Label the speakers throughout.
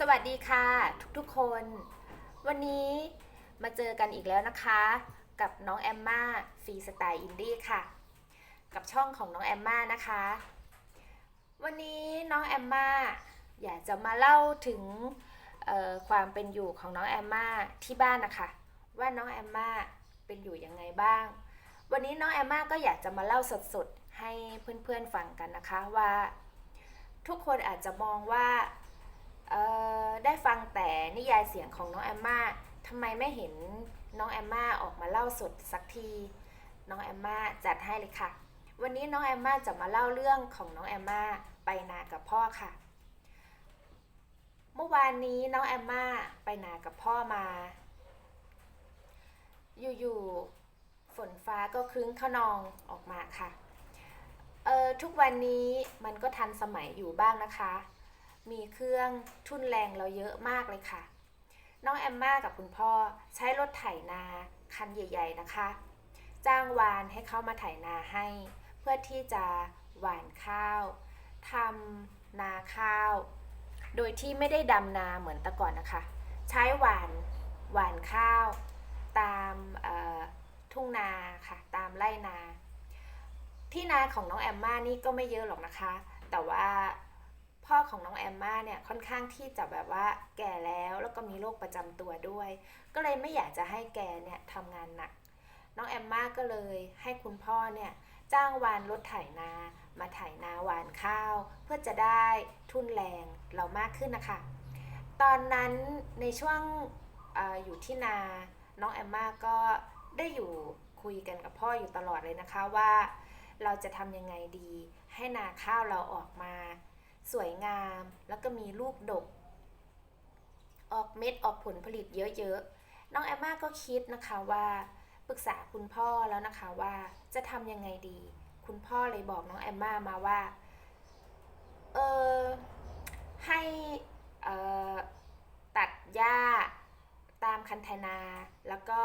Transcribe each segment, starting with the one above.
Speaker 1: สวัสดีค่ะ ทุกๆคน วันนี้มาเจอกันอีกแล้วนะคะ กับน้องแอมมาฟรีสไตล์อินดี้ค่ะ กับช่องของน้องแอมมานะคะ วันนี้น้องแอมมาอยากจะมาเล่าถึงความเป็นอยู่ของน้องแอมมาที่บ้านนะคะว่าน้องแอมมาเป็นอยู่ยังไงบ้าง วันนี้น้องแอมมาก็อยากจะมาเล่าสดๆให้เพื่อนๆฟังกันนะคะว่า ทุกคนอาจจะมองว่า ได้ฟังแต่นิยายเสียงของน้องแอมมาทำไมไม่เห็นน้องแอมมาออกมาเล่าสดสักที น้องแอมมาจัดให้เลยค่ะ วันนี้น้องแอมมาจะมาเล่าเรื่องของน้องแอมมาไปนากับพ่อค่ะ เมื่อวานนี้น้องแอมมาไปนากับพ่อมา อยู่ๆฝนฟ้าก็ครึ้งขนองออกมาค่ะ เออทุกวันนี้มันก็ทันสมัยอยู่บ้างนะคะ มีเครื่องทุนแรงเราเยอะมากเลยค่ะ น้องแอมมากับคุณพ่อใช้รถไถนาคันใหญ่ ๆนะคะ จ้างวานให้เขามาไถนาให้ เพื่อที่จะหว่านข้าวทำนาข้าว โดยที่ไม่ได้ดำนาเหมือนแต่ก่อนนะคะ ใช้หว่านหว่านข้าวตามทุ่งนาค่ะตามไร่นา ที่นาของน้องแอมมานี่ก็ไม่เยอะหรอกนะคะ แต่ว่า พ่อของน้องแอมมาเนี่ยค่อนข้างที่จะแบบว่าแก่แล้วแล้วก็มีโรคประจำตัวด้วย ก็เลยไม่อยากจะให้แกเนี่ยทำงานหนัก น้องแอมมาก็เลยให้คุณพ่อเนี่ยจ้างวานรถไถนา มาไถนาหวานข้าว เพื่อจะได้ทุนแรงเรามากขึ้นนะคะ ตอนนั้นในช่วงอออยู่ที่นา น้องแอมมาก็ได้อยู่คุยกันกับพ่ออยู่ตลอดเลยนะคะว่า เราจะทำยังไงดี ให้นาข้าวเราออกมา สวยงาม แล้วก็มีลูกดก ออกเม็ดออกผลผลิตเยอะๆ น้องแอมมาก็คิดนะคะว่าปรึกษาคุณพ่อแล้วนะคะว่าจะทำยังไงดี คุณพ่อเลยบอกน้องแอมมามาว่า เออให้เอ่อตัดหญ้าตามคันไถนา แล้วก็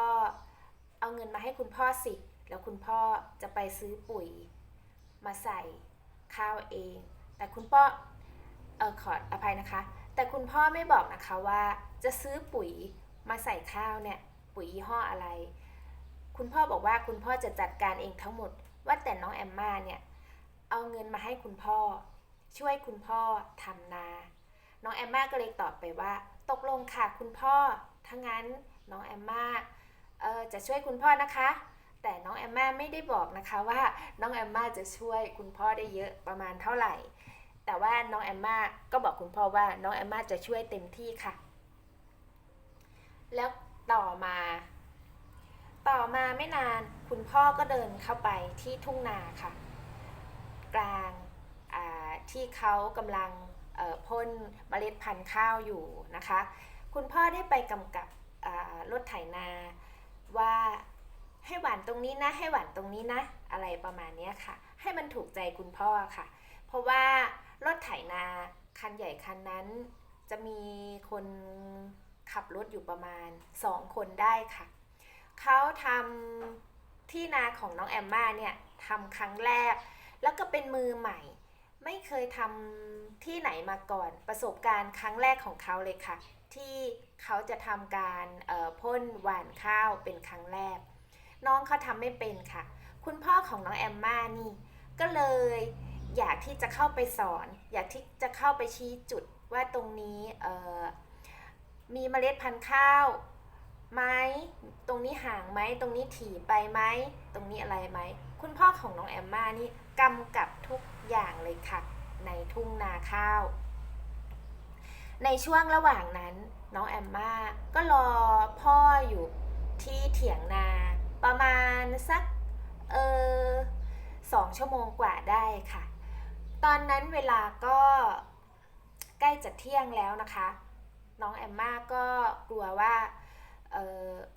Speaker 1: เอาเงินมาให้คุณพ่อสิ แล้วคุณพ่อจะไปซื้อปุ๋ยมาใส่ข้าวเอง แต่คุณพ่อ เออขออภัยนะคะ แต่คุณพ่อไม่บอกนะคะว่าจะซื้อปุ๋ยมาใส่ข้าวเนี่ยปุ๋ยยี่ห้ออะไร คุณพ่อบอกว่าคุณพ่อจะจัดการเองทั้งหมด ว่าแต่น้องแอมมาเนี่ยเอาเงินมาให้คุณพ่อ ช่วยคุณพ่อทำนา น้องแอมมาก็เลยตอบไปว่า ตกลงค่ะคุณพ่อถ้างั้นน้องแอมมาเออจะช่วยคุณพ่อนะคะ แต่น้องแอมมาไม่ได้บอกนะคะว่าน้องแอมมาจะช่วยคุณพ่อได้เยอะประมาณเท่าไหร่ แต่ว่าน้องแอมมาก็บอกคุณพ่อว่าน้องแอมมาจะช่วยเต็มที่ค่ะ แล้วต่อมา ต่อมาไม่นานคุณพ่อก็เดินเข้าไปที่ทุ่งนาค่ะ กลางที่เขากำลังพ่นเมล็ดพันธุ์ข้าวอยู่นะคะ คุณพ่อได้ไปกำกับรถไถนาว่าให้หวานตรงนี้นะ ให้หวานตรงนี้นะ อะไรประมาณนี้ค่ะ ให้มันถูกใจคุณพ่อค่ะ เพราะว่า รถไถนาคันใหญ่คันนั้น จะมีคนขับรถอยู่ประมาณ 2 คนได้ค่ะ เขาทำที่นาของน้องแอมมาเนี่ยทำครั้งแรก แล้วก็เป็นมือใหม่ ไม่เคยทำที่ไหนมาก่อน ประสบการณ์ครั้งแรกของเขาเลยค่ะ ที่เขาจะทำการพ่นหว่านข้าวเป็นครั้งแรก น้องเขาทำไม่เป็นค่ะ คุณพ่อของน้องแอมมานี่ ก็เลย อยากที่จะเข้าไปสอน อยากที่จะเข้าไปชี้จุดว่าตรงนี้มีเมล็ดพันธุ์ข้าวไหมตรงนี้ห่างไหมตรงนี้ถี่ไปไหมตรงนี้อะไรไหมคุณพ่อของน้องแอมมานี่กำกับทุกอย่างเลยค่ะในทุ่งนาข้าว ในช่วงระหว่างนั้นน้องแอมมาก็รอพ่ออยู่ที่เถียงนาประมาณสักเออสองชั่วโมงกว่าได้ค่ะ ตอนนั้นเวลาก็ใกล้จะเที่ยงแล้วนะคะ น้องแอมมาก็กลัวว่า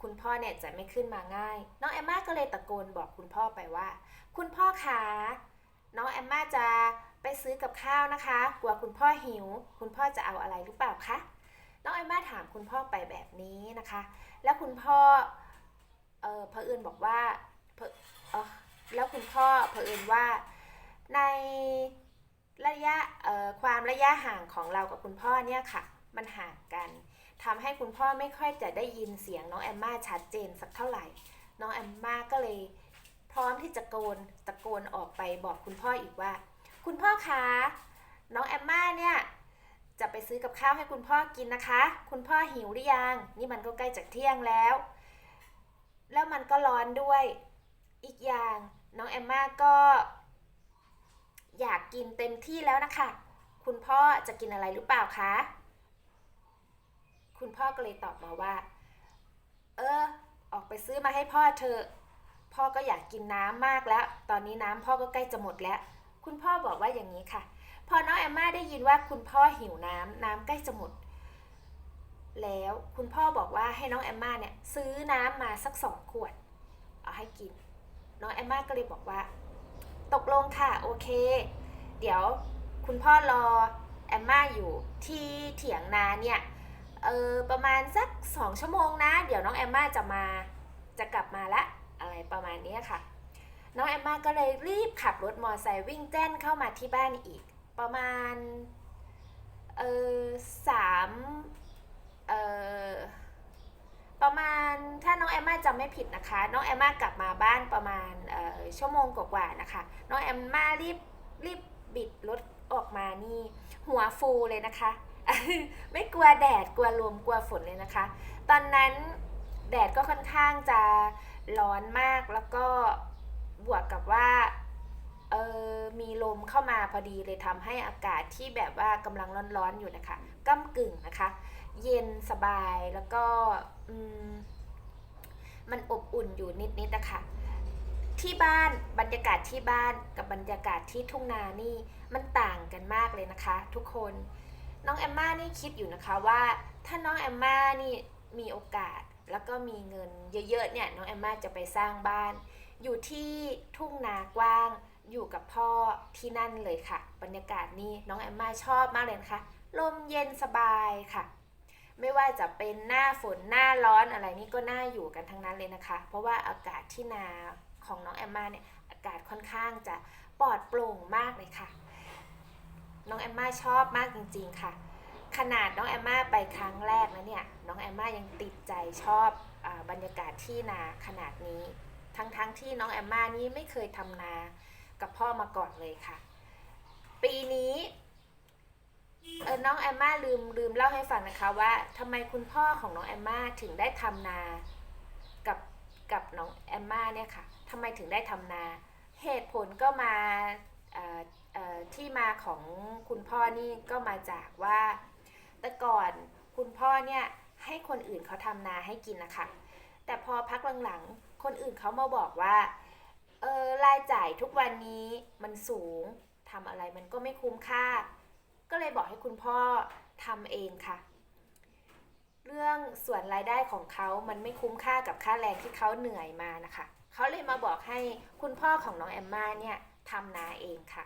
Speaker 1: คุณพ่อเนี่ยจะไม่ขึ้นมาง่าย น้องแอมมาก็เลยตะโกนบอกคุณพ่อไปว่า คุณพ่อคะน้องแอมมาจะไปซื้อกับข้าวนะคะ กลัวคุณพ่อหิว คุณพ่อจะเอาอะไรหรือเปล่าคะน้องแอมมาถามคุณพ่อไปแบบนี้นะคะ แล้วคุณพ่อเออเผอิญบอกว่าเออแล้วคุณพ่อเผอิญว่าใน ระยะความระยะห่างของเรากับคุณพ่อเนี่ยค่ะ มันห่างกันทำให้คุณพ่อไม่ค่อยจะได้ยินเสียงน้องแอมมาชัดเจนสักเท่าไหร่ น้องแอมมาก็เลย พร้อมที่จะโกนตะโกนออกไปบอกคุณพ่ออีกว่า คุณพ่อคะน้องแอมมาเนี่ยจะไปซื้อกับข้าวให้คุณพ่อกินนะคะ คุณพ่อหิวหรือยัง นี่มันก็ใกล้จากเที่ยงแล้ว แล้วมันก็ร้อนด้วย อีกอย่างน้องแอมมาก็ อยากกินเต็มที่แล้วนะคะ คุณพ่อจะกินอะไรหรือเปล่าคะ คุณพ่อก็เลยตอบมาว่า เออ ออกไปซื้อมาให้พ่อเธอ พ่อก็อยากกินน้ำมากแล้ว ตอนนี้น้ำพ่อก็ใกล้จะหมดแล้ว คุณพ่อบอกว่าอย่างนี้ค่ะ พอน้องแอมมาได้ยินว่าคุณพ่อหิวน้ำน้ำใกล้จะหมด แล้วคุณพ่อบอกว่าให้น้องแอมมาเนี่ยซื้อน้ำมาสักสองขวด เอาให้กิน น้องแอมมาก็เลยบอกว่า ตกลงค่ะ โอเค เดี๋ยวคุณพ่อรอแอมมาอยู่ที่เถียงนาเนี่ย เออประมาณสักสองชั่วโมงนะ เดี๋ยวน้องแอมมาจะมาจะกลับมาละอะไรประมาณนี้ค่ะ น้องแอมมาก็เลยรีบขับรถมอเตอร์ไซค์วิ่งแจ้นเข้ามาที่บ้านอีก ประมาณ เออสามเออ ประมาณถ้าน้องแอมมาจำไม่ผิดนะคะ น้องแอมมากลับมาบ้านประมาณชั่วโมงกว่าๆนะคะ น้องแอมมารีบรีบบิดรถออกมานี่ หัวฟูเลยนะคะ ไม่กลัวแดดกลัวลมกลัวฝนเลยนะคะ ตอนนั้นแดดก็ค่อนข้างจะร้อนมากแล้วก็บวกกับว่าเออมีลมเข้ามาพอดีเลยทำให้อากาศที่แบบว่ากำลังร้อนๆอยู่นะคะก้ากึ่งนะคะ เย็นสบายแล้วก็มันอบอุ่นอยู่นิดๆนะคะที่บ้านบรรยากาศที่บ้านกับบรรยากาศที่ทุ่งนานี่มันต่างกันมากเลยนะคะ ทุกคนน้องแอมมานี่คิดอยู่นะคะว่า ถ้าน้องแอมมานี่มีโอกาสแล้วก็มีเงินเยอะๆเนี่ยน้องแอมมาจะไปสร้างบ้าน อยู่ที่ทุ่งนากว้างอยู่กับพ่อที่นั่นเลยค่ะ บรรยากาศนี่น้องแอมมาชอบมากเลยนะคะลมเย็นสบายค่ะ ไม่ว่าจะเป็นหน้าฝนหน้าร้อนอะไรนี่ก็น่าอยู่กันทั้งนั้นเลยนะคะ เพราะว่าอากาศที่นาของน้องแอมม่าเนี่ยอากาศค่อนข้างจะปลอดโปร่งมากเลยค่ะ น้องแอมม่าชอบมากจริง ๆค่ะ ขนาดน้องแอมม่าไปครั้งแรกนะเนี่ยน้องแอมม่ายังติดใจชอบอบรรยากาศที่นาขนาดนี้ ทั้งๆทที่น้องแอมม่านี่ไม่เคยทำนากับพ่อมาก่อนเลยค่ะ ปีนี้ เออน้องแอมม่าลืมลืมเล่าให้ฟังนะคะว่าทำไมคุณพ่อของน้องแอมม่าถึงได้ทำนา กับกับน้องแอมม่าเนี่ยค่ะทำไมถึงได้ทำนา เหตุผลก็มาที่มาของคุณพ่อนี่ก็มาจากว่า แต่ก่อนคุณพ่อเนี่ยให้คนอื่นเขาทำนาให้กินนะคะแต่พอพักหลังๆ คนอื่นเขามาบอกว่าเออรายจ่ายทุกวันนี้มันสูงทำอะไรมันก็ไม่คุ้มค่า ก็เลยบอกให้คุณพ่อทำเองค่ะ เรื่องส่วนรายได้ของเขามันไม่คุ้มค่ากับค่าแรงที่เขาเหนื่อยมานะคะ เขาเลยมาบอกให้คุณพ่อของน้องแอมมาเนี่ยทำนาเองค่ะ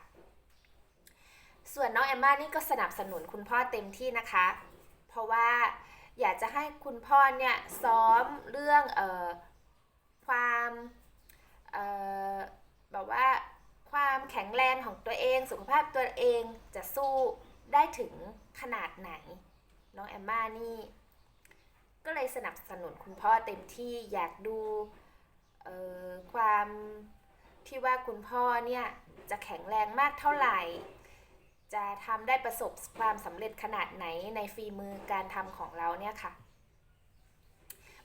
Speaker 1: ส่วนน้องแอมมานี่ก็สนับสนุนคุณพ่อเต็มที่นะคะ เพราะว่าอยากจะให้คุณพ่อเนี่ยซ้อมเรื่องเอ่อความเอ่อแบบว่าความแข็งแรงของตัวเอง สุขภาพตัวเองจะสู้ ได้ถึงขนาดไหน น้องแอมมานี่ ก็เลยสนับสนุนคุณพ่อเต็มที่อยากดูออความที่ว่าคุณพ่อเนี่ย จะแข็งแรงมากเท่าไหร่ จะทำได้ประสบความสำเร็จขนาดไหนในฝีมือการทำของเราเนี่ยค่ะ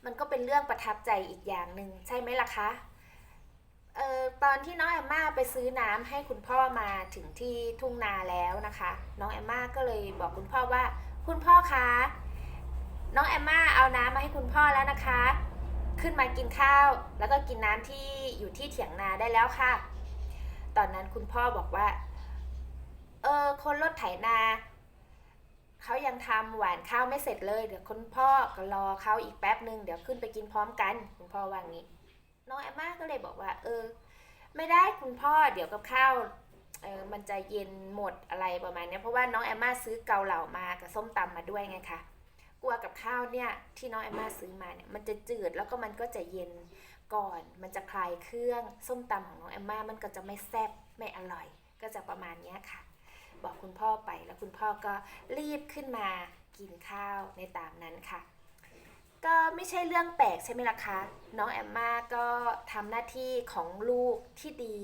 Speaker 1: มันก็เป็นเรื่องประทับใจอีกอย่างหนึ่งใช่ไหมล่ะคะ เอ่อตอนที่น้องแอมมาไปซื้อน้ำให้คุณพ่อมาถึงที่ทุ่งนาแล้วนะคะ น้องแอมมาก็เลยบอกคุณพ่อว่า คุณพ่อคะน้องแอมมาเอาน้ำมาให้คุณพ่อแล้วนะคะ ขึ้นมากินข้าว แล้วก็กินน้ำที่อยู่ที่เถียงนาได้แล้วค่ะ ตอนนั้นคุณพ่อบอกว่า เออคนรถไถนาเขายังทำหวานข้าวไม่เสร็จเลย เดี๋ยวคุณพ่อก็รอเขาอีกแป๊บหนึ่งเดี๋ยวขึ้นไปกินพร้อมกัน คุณพ่อว่างี้ น้องแอมมาก็เลยบอกว่า เออ ไม่ได้คุณพ่อเดี๋ยวกับข้าวเออมันจะเย็นหมดอะไรประมาณนี้เพราะว่าน้องแอมมาซื้อเกาเหลามากับส้มตำมาด้วยไงคะกลัวกับข้าวเนี่ยที่น้องแอมมาซื้อมาเนี่ยมันจะจืดแล้วก็มันก็จะเย็นก่อน มันจะคลายเครื่องส้มตำของน้องแอมมามันก็จะไม่แซ่บไม่อร่อย ก็จะประมาณนี้ค่ะ บอกคุณพ่อไปแล้วคุณพ่อก็รีบขึ้นมากินข้าวในตามนั้นค่ะ ก็ไม่ใช่เรื่องแปลกใช่ไหมล่ะคะ น้องแอมมาก็ทำหน้าที่ของลูกที่ดี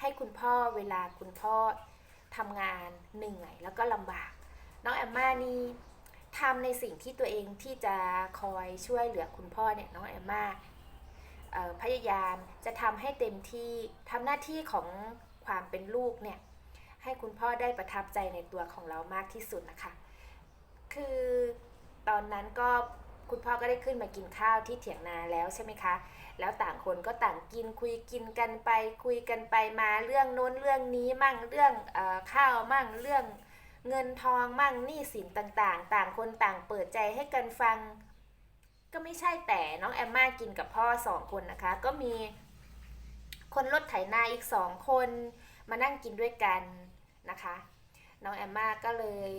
Speaker 1: ให้คุณพ่อเวลาคุณพ่อทำงานเหนื่อยแล้วก็ลำบาก น้องแอมมานี่ทำในสิ่งที่ตัวเองที่จะคอยช่วยเหลือคุณพ่อเนี่ยน้องแอมมาพยายามจะทำให้เต็มที่ทำหน้าที่ของความเป็นลูกเนี่ยให้คุณพ่อได้ประทับใจในตัวของเรามากที่สุดนะคะ คือตอนนั้นก็ คุณพ่อก็ได้ขึ้นมากินข้าวที่เถียงนาแล้วใช่ไหมคะ แล้วต่างคนก็ต่างกินคุยกินกันไป คุยกันไปมาเรื่องโน้นเรื่องนี้มั่งเรื่องอข้าวมั่งเรื่องเงินทองมั่งหนี้สินต่างๆ ต่างคนต่างเปิดใจให้กันฟัง ก็ไม่ใช่แต่น้องแอมมากินกับพ่อสองคนนะคะ ก็มีคนรถไถนาอีกสองคนมานั่งกินด้วยกันนะคะ น้องแอมมาก็เลย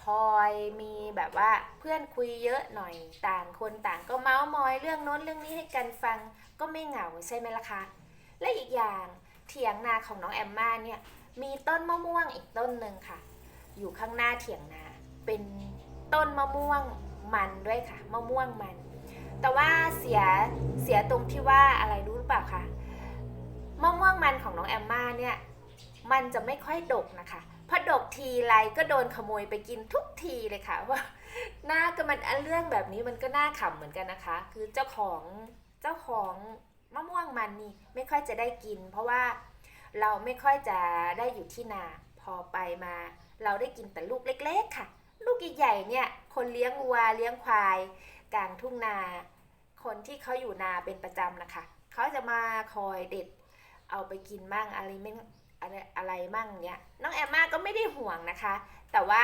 Speaker 1: พลอยมีแบบว่าเพื่อนคุยเยอะหน่อยต่างคนต่างก็เมาส์มอยเรื่องโน้นเรื่องนี้ให้กันฟังก็ไม่เหงาใช่ไหมล่ะคะ และอีกอย่างเถียงนาของน้องแอมมาเนี่ยมีต้นมะม่วงอีกต้นหนึ่งค่ะ อยู่ข้างหน้าเถียงนาเป็นต้นมะม่วงมันด้วยค่ะมะม่วงมัน แต่ว่าเสียเสียตรงที่ว่าอะไรรู้หรือเปล่าคะมะม่วงมันของน้องแอมมาเนี่ยมันจะไม่ค่อยดกนะคะ พอดกทีไรก็โดนขโมยไปกินทุกทีเลยค่ะว่าหน้าก็มันอันเรื่องแบบนี้มันก็น่าขำเหมือนกันนะคะ คือเจ้าของเจ้าของมะม่วงมันนี่ไม่ค่อยจะได้กิน เพราะว่าเราไม่ค่อยจะได้อยู่ที่นาพอไปมา เราได้กินแต่ลูกเล็ก ๆ ค่ะ ลูกใหญ่ๆเนี่ย คนเลี้ยงวัวเลี้ยงควาย กลางทุ่งนา คนที่เขาอยู่นาเป็นประจำนะคะเขาจะมาคอยเด็ดเอาไปกินมั่งอะไรไม่ อะไรอะไรมั่งเนี่ยน้องแอมมาก็ไม่ได้ห่วงนะคะ แต่ว่า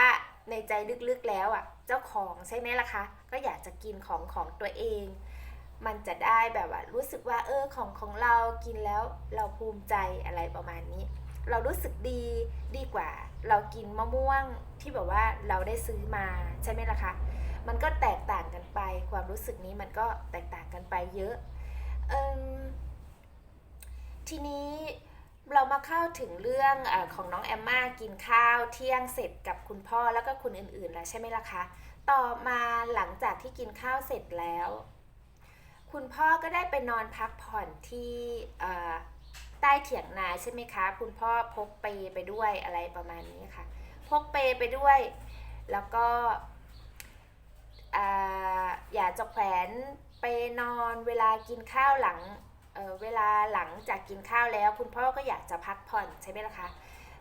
Speaker 1: ในใจลึกๆแล้วอะเจ้าของใช่ไหมล่ะคะก็อยากจะกินของของตัวเอง มันจะได้แบบว่ารู้สึกว่าเออของของเรากินแล้วเราภูมิใจอะไรประมาณนี้ เรารู้สึกดีดีกว่า เรากินมะม่วงที่แบบว่าเราได้ซื้อมาใช่ไหมล่ะคะมันก็แตกต่างกันไป ความรู้สึกนี้มันก็แตกต่างกันไปเยอะเอิ่มทีนี้ เรามาเข้าถึงเรื่องอของน้องแอมมากินข้าวเที่ยงเสร็จกับคุณพ่อแล้วก็คนอื่นๆแล้วใช่ไหมล่ะคะ ต่อมาหลังจากที่กินข้าวเสร็จแล้ว คุณพ่อก็ได้ไปนอนพักผ่อนที่ใต้เถียงนาใช่ไหมคะ คุณพ่อพกเปไปด้วยอะไรประมาณนี้ค่ะ พกเปไปด้วย แล้วก็อ่าอยากจะแขวนไปนอนเวลากินข้าวหลัง เเวลาหลังจากกินข้าวแล้ว คุณพ่อก็อยากจะพักผ่อนใช่ไหมล่ะคะ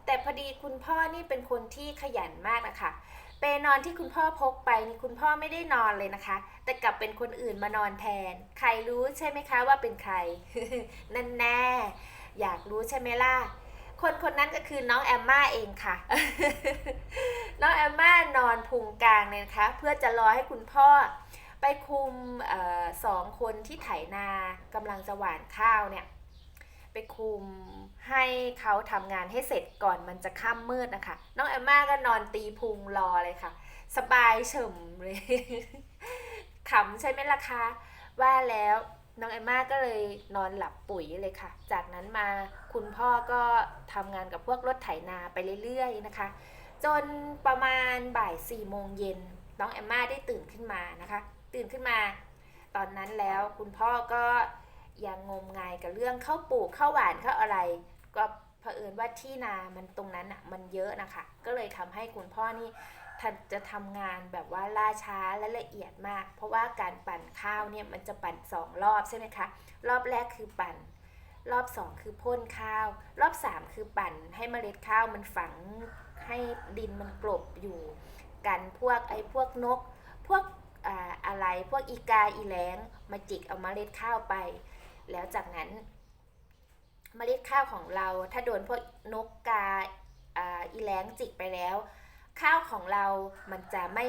Speaker 1: แต่พอดีคุณพ่อนี่เป็นคนที่ขยันมากนะคะเปนอนที่คุณพ่อพกไปนี่คุณพ่อไม่ได้นอนเลยนะคะ แต่กลับเป็นคนอื่นมานอนแทน ใครรู้ใช่ไหมคะว่าเป็นใคร นั่นแน่ อยากรู้ใช่ไหมล่ะคนคนนั้นก็คือน้องแอมมาเองค่ะ น้องแอมมานอนพุงกลางเลยนะคะ เพื่อจะรอให้คุณพ่อ ไปคุมออสองคนที่ไถนากำลังจะหว่านข้าวเนี่ยไปคุมให้เขาทำงานให้เสร็จก่อนมันจะค่ำมืดนะคะ น้องแอมมาก็นอนตีพุงรอเลยค่ะ สบายเฉมเลยขำใช่ไหมล่ะคะ ว่าแล้วน้องแอมมาก็เลยนอนหลับปุ๋ยเลยค่ะ จากนั้นมาคุณพ่อก็ทำงานกับพวกรถไถนาไปเรื่อยๆนะคะ จนประมาณบ่ายสี่โมงเย็นน้องแอมมาได้ตื่นขึ้นมานะคะ ตื่นขึ้นมา ตอนนั้นแล้วคุณพ่อก็ยังงมงายกับเรื่องข้าวปลูกข้าวหวานข้าวอะไร ก็เผอิญว่าที่นามันตรงนั้นอะมันเยอะนะคะ ก็เลยทำให้คุณพ่อนี่จะทำงานแบบว่าล่าช้าและละเอียดมาก เพราะว่าการปั่นข้าวเนี่ยมันจะปั่นสองรอบใช่ไหมคะ รอบแรกคือปั่น รอบสองคือพ่นข้าว รอบสามคือปั่นให้เมล็ดข้าวมันฝังให้ดินมันกลบอยู่ กันพวกไอ้พวกนก พวก อะไรพวกอีกาอีแล้งมาจิกเอาเมล็ดข้าวไป แล้วจากนั้นเมล็ดข้าวของเราถ้าโดนพวกนกกาอ่าอีแล้งจิกไปแล้ว ข้าวของเรามันจะไม่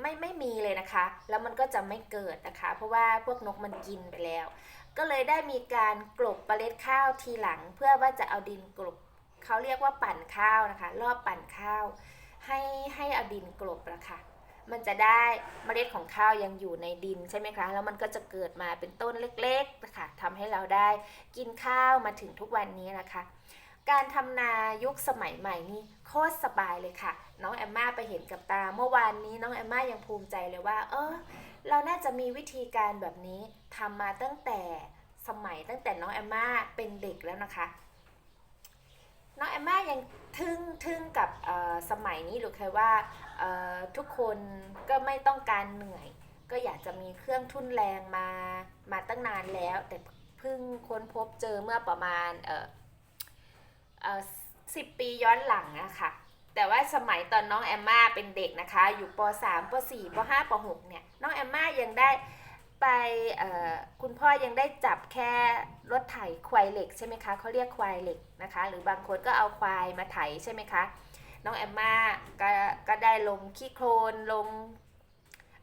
Speaker 1: ไม่ไม่มีเลยนะคะ แล้วมันก็จะไม่เกิดนะคะ เพราะว่าพวกนกมันกินไปแล้ว ก็เลยได้มีการกลบเมล็ดข้าวทีหลัง เพื่อว่าจะเอาดินกลบเขาเรียกว่าปั่นข้าวนะคะ รอบปั่นข้าว ให้ให้เอาดินกลบละค่ะ มันจะได้เมล็ดของข้าวยังอยู่ในดินใช่ไหมคะ แล้วมันก็จะเกิดมาเป็นต้นเล็กๆนะคะทำให้เราได้กินข้าวมาถึงทุกวันนี้นะคะ การทำนายุคสมัยใหม่นี่โคตรสบายเลยค่ะ น้องแอมมาไปเห็นกับตา เมื่อวานนี้น้องแอมมายังภูมิใจเลยว่า เออ เราน่าจะมีวิธีการแบบนี้ทำมาตั้งแต่สมัยตั้งแต่น้องแอมมาเป็นเด็กแล้วนะคะ น้องแอมมายังทึ่งทึ่งกับสมัยนี้หรือเคยว่าทุกคนก็ไม่ต้องการเหนื่อย ก็อยากจะมีเครื่องทุ่นแรงมามาตั้งนานแล้ว แต่เพิ่งค้นพบเจอเมื่อประมาณสิบปีย้อนหลังอะค่ะแต่ว่าสมัยตอนน้องแอมมาเป็นเด็กนะคะ อยู่ป .3 ป .4 ป .5 ป .6 เนี่ยน้องแอมมายังได้ไปคุณพ่อยังได้จับแค่รถไถควายเหล็กใช่ไหมคะเขาเรียกควายเหล็ก นะคะ หรือบางคนก็เอาควายมาไถใช่ไหมคะน้องแอมมาก็ก็ได้ลงขี้โคลนลง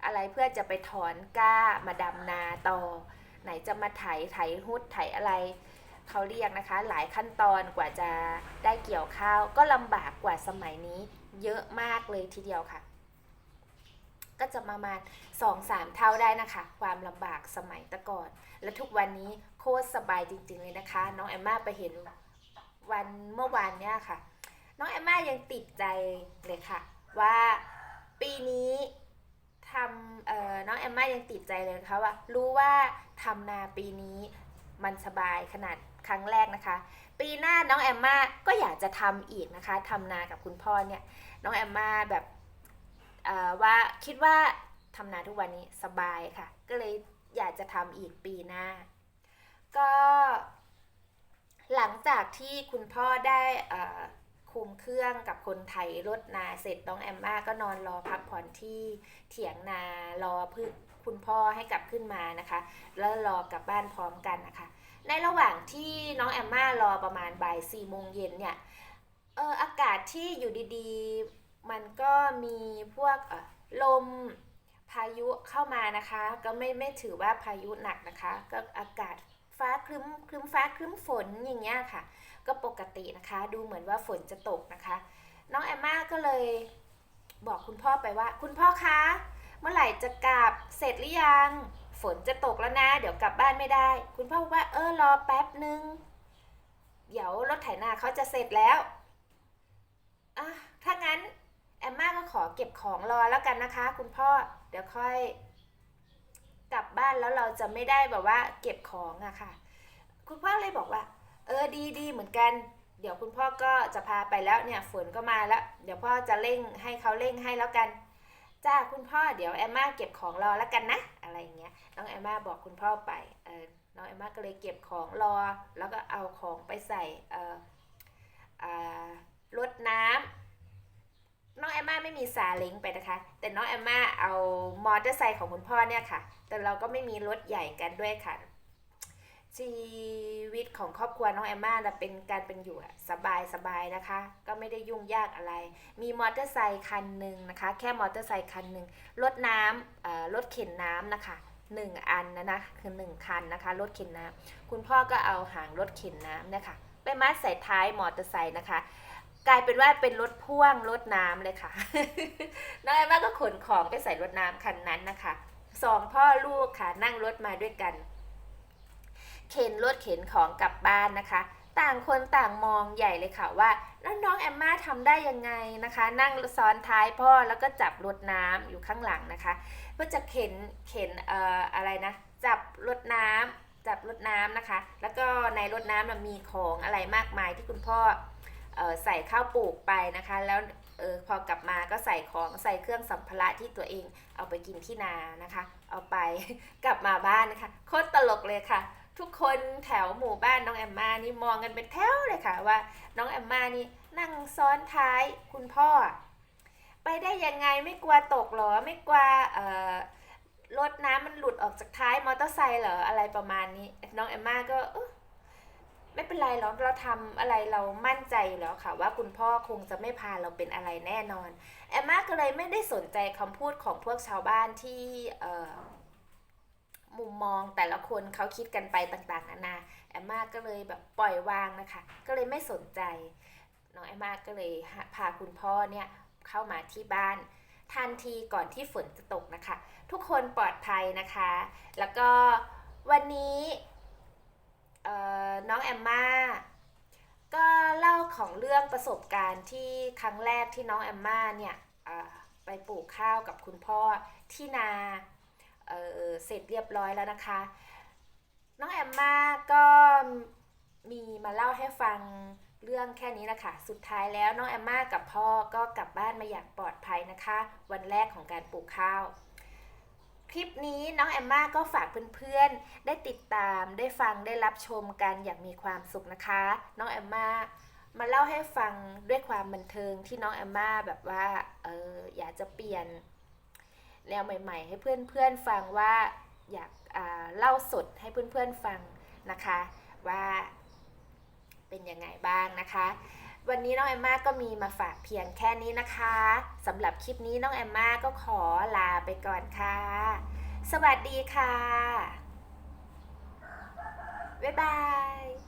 Speaker 1: อะไรเพื่อจะไปถอนก้ามาดำนาต่อ ไหนจะมาไถไถฮุดไถอะไรเขาเรียกนะคะ หลายขั้นตอนกว่าจะได้เกี่ยวข้าว ก็ลำบากกว่าสมัยนี้เยอะมากเลยทีเดียวค่ะ ก็จะประมาณสองสามเท่าได้นะคะ ความลำบากสมัยตะก่อน และทุกวันนี้โคตรสบายจริงๆเลยนะคะ น้องแอมมาไปเห็น วันเมื่อวานเนี่ยค่ะ น้องแอมมายังติดใจเลยค่ะ ว่าปีนี้ทำเอ่อน้องแอมมายังติดใจเลยค่ะว่ารู้ว่าทำนาปีนี้มันสบายขนาดครั้งแรกนะคะ ปีหน้าน้องแอมมาก็อยากจะทำอีกนะคะทำนากับคุณพ่อเนี่ยน้องแอมมาแบบว่าคิดว่าทำนาทุกวันนี้สบายค่ะ ก็เลยอยากจะทำอีกปีหน้า ก็ หลังจากที่คุณพ่อได้คุมเครื่องกับคนไทยรถนาเสร็จน้องแอมมาก็นอนรอพักผ่อนที่เถียงนารอเพื่อคุณพ่อให้กลับขึ้นมานะคะ แล้วรอกลับบ้านพร้อมกันนะคะ ในระหว่างที่น้องแอมมารอประมาณบ่ายสี่โมงเย็นเนี่ยเอออากาศที่อยู่ดีๆ มันก็มีพวกลมพายุเข้ามานะคะ ก็ไม่ไม่ถือว่าพายุหนักนะคะ ก็อากาศ ฟ้าครึ้มครึ้มฟ้าครึ้มฝนอย่างเงี้ยค่ะ ก็ปกตินะคะ ดูเหมือนว่าฝนจะตกนะคะ น้องแอมมาก็เลยบอกคุณพ่อไปว่า คุณพ่อคะ เมื่อไหร่จะกลับเสร็จหรือยัง ฝนจะตกแล้วนะ เดี๋ยวกลับบ้านไม่ได้ คุณพ่อว่าเออรอแป๊บนึงเดี๋ยวรถไถนาเขาจะเสร็จแล้วอะถ้างั้นแอมมาก็ขอเก็บของรอแล้วกันนะคะ คุณพ่อเดี๋ยวค่อย กลับบ้านแล้วเราจะไม่ได้แบบว่าเก็บของอะค่ะ คุณพ่อเลยบอกว่า เออดีดีเหมือนกัน เดี๋ยวคุณพ่อก็จะพาไปแล้วเนี่ยฝนก็มาแล้ว เดี๋ยวพ่อจะเร่งให้เขาเร่งให้แล้วกันจ้าคุณพ่อเดี๋ยวแอมมาเก็บของรอแล้วกันนะ อะไรอย่างเงี้ยน้องแอมมาบอกคุณพ่อไปเออน้องแอมมาก็เลยเก็บของรอ แล้วก็เอาของไปใส่เออรถน้ำ น้องแอมมาไม่มีซาเล้งไปนะคะ แต่น้องแอมมาเอามอเตอร์ไซค์ของคุณพ่อเนี่ยค่ะ แต่เราก็ไม่มีรถใหญ่กันด้วยค่ะ ชีวิตของครอบครัวน้องแอมมาน่ะเป็นการเป็นอยู่สบายสบายนะคะ ก็ไม่ได้ยุ่งยากอะไร มีมอเตอร์ไซค์คันหนึ่งนะคะ แค่มอเตอร์ไซค์คันหนึ่งรถน้ำรถเข็นน้ำนะคะหนึ่งอันนะนะคือหนึ่งคันนะคะรถเข็นน้ำคุณพ่อก็เอาหางรถเข็นน้ำเนะคะไปมัดใส่ท้ายมอเตอร์ไซค์นะคะ กลายเป็นว่าเป็นรถพ่วงรถน้ำเลยค่ะ น้องแอมมาก็ขนของไปใส่รถน้ำคันนั้นนะคะสองพ่อลูกค่ะนั่งรถมาด้วยกัน เข็นรถเข็นของกลับบ้านนะคะ ต่างคนต่างมองใหญ่เลยค่ะว่าแล้วน้องแอมมาทำได้ยังไงนะคะ นั่งซ้อนท้ายพ่อแล้วก็จับรถน้ำอยู่ข้างหลังนะคะเพื่อจะเข็นเข็นเอ่ออะไรนะจับรถน้ำจับรถน้ำนะคะ แล้วก็ในรถน้ำมีของอะไรมากมายที่คุณพ่อ ใส่ข้าวปลูกไปนะคะ แล้วเออพอกลับมาก็ใส่ของใส่เครื่องสัมภาระที่ตัวเองเอาไปกินที่นานะคะ เอาไปกลับมาบ้านนะคะโคตรตลกเลยค่ะ ทุกคนแถวหมู่บ้านน้องแอมมานี่มองกันเป็นแถวเลยค่ะว่า น้องแอมมานี่นั่งซ้อนท้ายคุณพ่อ ไปได้ยังไงไม่กลัวตกหรอไม่กลัวเอ่อรถน้ำมันหลุดออกจากท้ายมอเตอร์ไซค์เหรออะไรประมาณนี้ น้องแอมมาก็ ไม่เป็นไรหรอกเราทำอะไรเรามั่นใจอยู่แล้วค่ะ ว่าคุณพ่อคงจะไม่พาเราเป็นอะไรแน่นอนแอมมาก็เลยไม่ได้สนใจคำพูดของพวกชาวบ้านที่เมุมมองแต่ละคนเขาคิดกันไปต่างๆนานาแอมมาก็เลยแบบปล่อยวางนะคะ ก็เลยไม่สนใจน้องแอมมาก็เลยพาคุณพ่อเนี่ยเข้ามาที่บ้านทันทีก่อนที่ฝนจะตกนะคะ ทุกคนปลอดภัยนะคะ แล้วก็วันนี้ น้องแอมมาก็เล่าของเรื่องประสบการณ์ที่ครั้งแรกที่น้องแอมมาเนี่ยไปปลูกข้าวกับคุณพ่อที่นาเเสร็จเรียบร้อยแล้วนะคะ น้องแอมมาก็มีมาเล่าให้ฟังเรื่องแค่นี้นะคะ สุดท้ายแล้วน้องแอมมากับพ่อก็กลับบ้านมาอย่างปลอดภัยนะคะ วันแรกของการปลูกข้าว คลิปนี้น้องแอมมาก็ฝากเพื่อนๆ ได้ติดตามได้ฟังได้รับชมกันอย่างมีความสุขนะคะ น้องแอมมามาเล่าให้ฟังด้วยความบันเทิงที่น้องแอมมาแบบว่าเอออยากจะเปลี่ยนแนวใหม่ ๆ ให้เพื่อนๆฟังว่าอยากเล่าสดให้เพื่อนๆฟังนะคะ ว่าเป็นยังไงบ้างนะคะ วันนี้น้องแอมมาก็มีมาฝากเพียงแค่นี้นะคะสำหรับคลิปนี้น้องแอมมาก็ขอลาไปก่อนค่ะ สวัสดีค่ะ บ๊ายบาย